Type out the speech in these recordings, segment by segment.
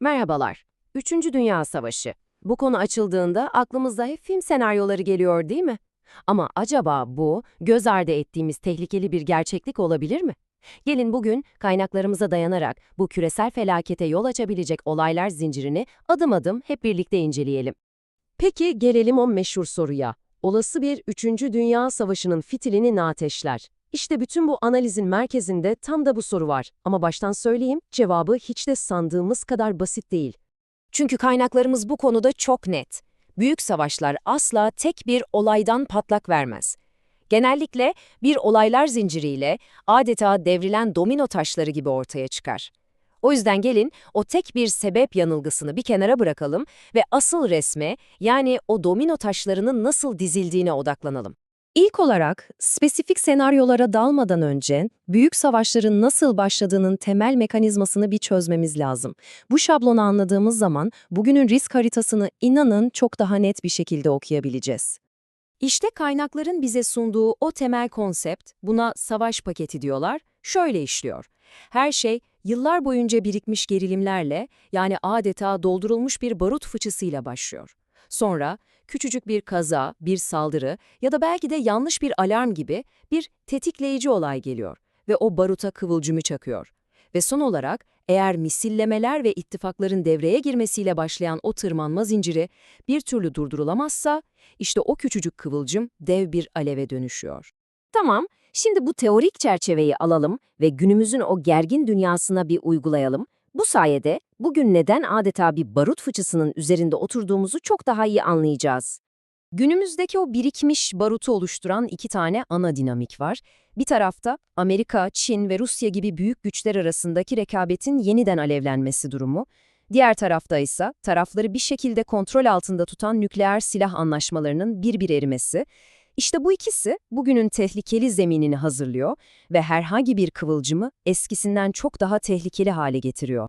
Merhabalar. Üçüncü Dünya Savaşı. Bu konu açıldığında aklımıza hep film senaryoları geliyor değil mi? Ama acaba bu, göz ardı ettiğimiz tehlikeli bir gerçeklik olabilir mi? Gelin bugün kaynaklarımıza dayanarak bu küresel felakete yol açabilecek olaylar zincirini adım adım hep birlikte inceleyelim. Peki gelelim o meşhur soruya. Olası bir 3. Dünya Savaşı'nın fitilini ne ateşler? İşte bütün bu analizin merkezinde tam da bu soru var. Ama baştan söyleyeyim, cevabı hiç de sandığımız kadar basit değil. Çünkü kaynaklarımız bu konuda çok net. Büyük savaşlar asla tek bir olaydan patlak vermez. Genellikle bir olaylar zinciriyle adeta devrilen domino taşları gibi ortaya çıkar. O yüzden gelin o tek bir sebep yanılgısını bir kenara bırakalım ve asıl resme yani o domino taşlarının nasıl dizildiğine odaklanalım. İlk olarak spesifik senaryolara dalmadan önce büyük savaşların nasıl başladığının temel mekanizmasını bir çözmemiz lazım. Bu şablonu anladığımız zaman bugünün risk haritasını inanın çok daha net bir şekilde okuyabileceğiz. İşte kaynakların bize sunduğu o temel konsept, buna savaş paketi diyorlar, şöyle işliyor. Her şey yıllar boyunca birikmiş gerilimlerle yani adeta doldurulmuş bir barut fıçısıyla başlıyor. Sonra küçücük bir kaza, bir saldırı ya da belki de yanlış bir alarm gibi bir tetikleyici olay geliyor ve o baruta kıvılcımı çakıyor. Ve son olarak eğer misillemeler ve ittifakların devreye girmesiyle başlayan o tırmanma zinciri bir türlü durdurulamazsa, işte o küçücük kıvılcım dev bir aleve dönüşüyor. Tamam, şimdi bu teorik çerçeveyi alalım ve günümüzün o gergin dünyasına bir uygulayalım. Bu sayede bugün neden adeta bir barut fıçısının üzerinde oturduğumuzu çok daha iyi anlayacağız. Günümüzdeki o birikmiş barutu oluşturan iki tane ana dinamik var. Bir tarafta Amerika, Çin ve Rusya gibi büyük güçler arasındaki rekabetin yeniden alevlenmesi durumu. Diğer tarafta ise tarafları bir şekilde kontrol altında tutan nükleer silah anlaşmalarının bir bir erimesi. İşte bu ikisi bugünün tehlikeli zeminini hazırlıyor ve herhangi bir kıvılcımı eskisinden çok daha tehlikeli hale getiriyor.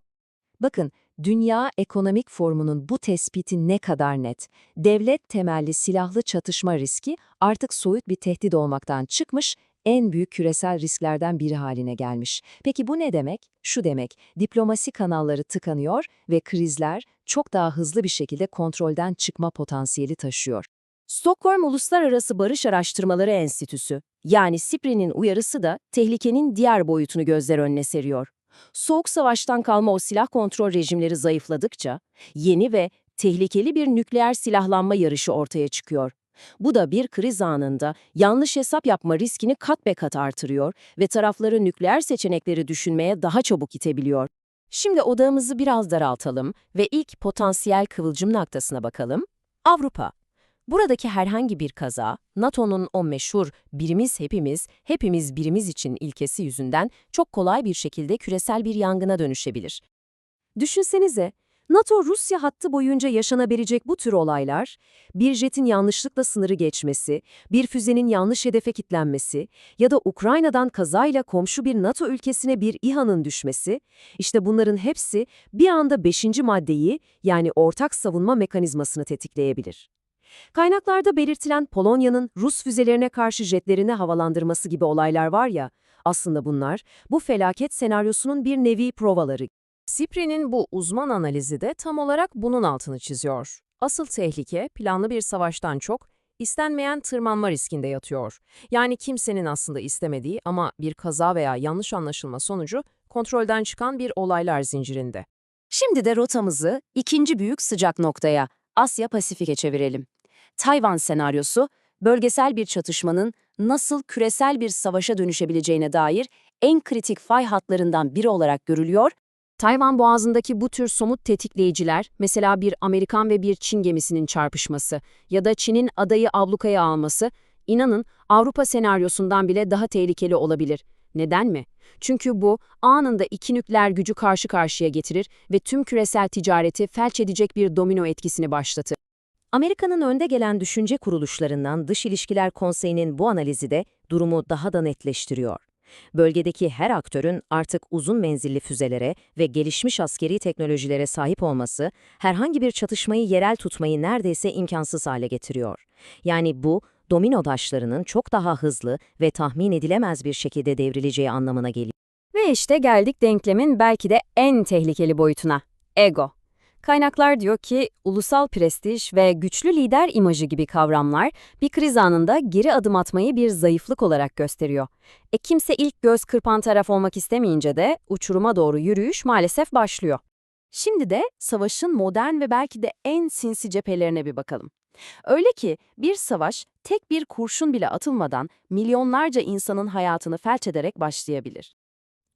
Bakın, Dünya Ekonomik Forumu'nun bu tespiti ne kadar net. Devlet temelli silahlı çatışma riski artık soyut bir tehdit olmaktan çıkmış, en büyük küresel risklerden biri haline gelmiş. Peki bu ne demek? Şu demek, diplomasi kanalları tıkanıyor ve krizler çok daha hızlı bir şekilde kontrolden çıkma potansiyeli taşıyor. Stockholm Uluslararası Barış Araştırmaları Enstitüsü, yani SIPRI'nin uyarısı da tehlikenin diğer boyutunu gözler önüne seriyor. Soğuk savaştan kalma o silah kontrol rejimleri zayıfladıkça, yeni ve tehlikeli bir nükleer silahlanma yarışı ortaya çıkıyor. Bu da bir kriz anında yanlış hesap yapma riskini kat be kat artırıyor ve tarafları nükleer seçenekleri düşünmeye daha çabuk itebiliyor. Şimdi odağımızı biraz daraltalım ve ilk potansiyel kıvılcım noktasına bakalım. Avrupa. Buradaki herhangi bir kaza, NATO'nun o meşhur birimiz hepimiz, hepimiz birimiz için ilkesi yüzünden çok kolay bir şekilde küresel bir yangına dönüşebilir. Düşünsenize, NATO-Rusya hattı boyunca yaşanabilecek bu tür olaylar, bir jetin yanlışlıkla sınırı geçmesi, bir füzenin yanlış hedefe kilitlenmesi ya da Ukrayna'dan kazayla komşu bir NATO ülkesine bir İHA'nın düşmesi, işte bunların hepsi bir anda beşinci maddeyi yani ortak savunma mekanizmasını tetikleyebilir. Kaynaklarda belirtilen Polonya'nın Rus füzelerine karşı jetlerini havalandırması gibi olaylar var ya, aslında bunlar bu felaket senaryosunun bir nevi provaları. Sipri'nin bu uzman analizi de tam olarak bunun altını çiziyor. Asıl tehlike planlı bir savaştan çok istenmeyen tırmanma riskinde yatıyor. Yani kimsenin aslında istemediği ama bir kaza veya yanlış anlaşılma sonucu kontrolden çıkan bir olaylar zincirinde. Şimdi de rotamızı ikinci büyük sıcak noktaya, Asya-Pasifik'e çevirelim. Tayvan senaryosu, bölgesel bir çatışmanın nasıl küresel bir savaşa dönüşebileceğine dair en kritik fay hatlarından biri olarak görülüyor. Tayvan Boğazı'ndaki bu tür somut tetikleyiciler, mesela bir Amerikan ve bir Çin gemisinin çarpışması ya da Çin'in adayı ablukaya alması, inanın Avrupa senaryosundan bile daha tehlikeli olabilir. Neden mi? Çünkü bu anında iki nükleer gücü karşı karşıya getirir ve tüm küresel ticareti felç edecek bir domino etkisini başlatır. Amerika'nın önde gelen düşünce kuruluşlarından Dış İlişkiler Konseyi'nin bu analizi de durumu daha da netleştiriyor. Bölgedeki her aktörün artık uzun menzilli füzelere ve gelişmiş askeri teknolojilere sahip olması, herhangi bir çatışmayı yerel tutmayı neredeyse imkansız hale getiriyor. Yani bu, domino taşlarının çok daha hızlı ve tahmin edilemez bir şekilde devrileceği anlamına geliyor. Ve işte geldik denklemin belki de en tehlikeli boyutuna, ego. Kaynaklar diyor ki ulusal prestij ve güçlü lider imajı gibi kavramlar bir kriz anında geri adım atmayı bir zayıflık olarak gösteriyor. E kimse ilk göz kırpan taraf olmak istemeyince de uçuruma doğru yürüyüş maalesef başlıyor. Şimdi de savaşın modern ve belki de en sinsi cephelerine bir bakalım. Öyle ki bir savaş tek bir kurşun bile atılmadan milyonlarca insanın hayatını felç ederek başlayabilir.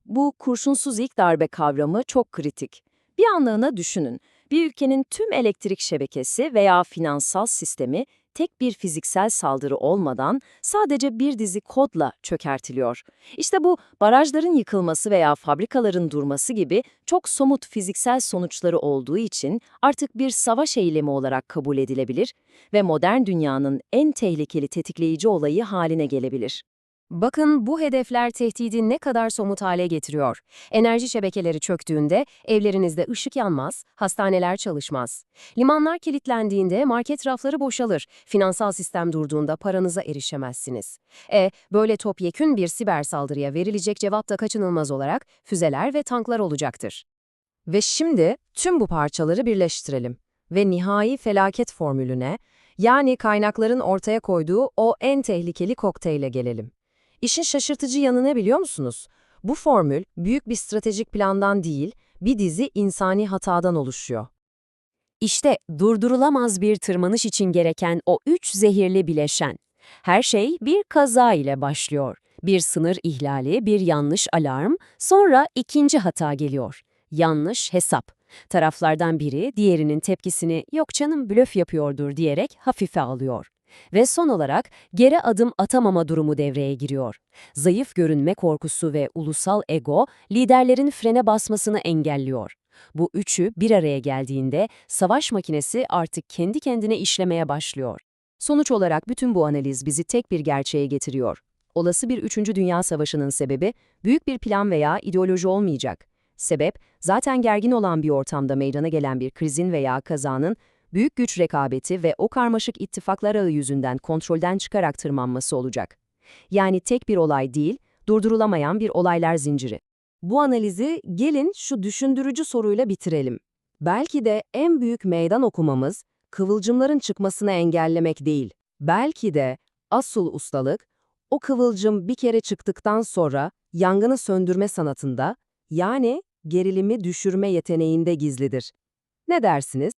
Bu kurşunsuz ilk darbe kavramı çok kritik. Bir anlığına düşünün. Bir ülkenin tüm elektrik şebekesi veya finansal sistemi tek bir fiziksel saldırı olmadan sadece bir dizi kodla çökertiliyor. İşte bu barajların yıkılması veya fabrikaların durması gibi çok somut fiziksel sonuçları olduğu için artık bir savaş eylemi olarak kabul edilebilir ve modern dünyanın en tehlikeli tetikleyici olayı haline gelebilir. Bakın bu hedefler tehdidi ne kadar somut hale getiriyor. Enerji şebekeleri çöktüğünde evlerinizde ışık yanmaz, hastaneler çalışmaz. Limanlar kilitlendiğinde market rafları boşalır, finansal sistem durduğunda paranıza erişemezsiniz. E, böyle topyekün bir siber saldırıya verilecek cevap da kaçınılmaz olarak füzeler ve tanklar olacaktır. Ve şimdi tüm bu parçaları birleştirelim ve nihai felaket formülüne, yani kaynakların ortaya koyduğu o en tehlikeli kokteyle gelelim. İşin şaşırtıcı yanı ne biliyor musunuz? Bu formül büyük bir stratejik plandan değil, bir dizi insani hatadan oluşuyor. İşte durdurulamaz bir tırmanış için gereken o üç zehirli bileşen. Her şey bir kaza ile başlıyor. Bir sınır ihlali, bir yanlış alarm, sonra ikinci hata geliyor. Yanlış hesap. Taraflardan biri diğerinin tepkisini yok canım blöf yapıyordur diyerek hafife alıyor. Ve son olarak geri adım atamama durumu devreye giriyor. Zayıf görünme korkusu ve ulusal ego liderlerin frene basmasını engelliyor. Bu üçü bir araya geldiğinde savaş makinesi artık kendi kendine işlemeye başlıyor. Sonuç olarak bütün bu analiz bizi tek bir gerçeğe getiriyor. Olası bir 3. Dünya Savaşı'nın sebebi büyük bir plan veya ideoloji olmayacak. Sebep, zaten gergin olan bir ortamda meydana gelen bir krizin veya kazanın büyük güç rekabeti ve o karmaşık ittifaklar ağı yüzünden kontrolden çıkarak tırmanması olacak. Yani tek bir olay değil, durdurulamayan bir olaylar zinciri. Bu analizi gelin şu düşündürücü soruyla bitirelim. Belki de en büyük meydan okumamız, kıvılcımların çıkmasını engellemek değil. Belki de asıl ustalık, o kıvılcım bir kere çıktıktan sonra yangını söndürme sanatında, yani gerilimi düşürme yeteneğinde gizlidir. Ne dersiniz?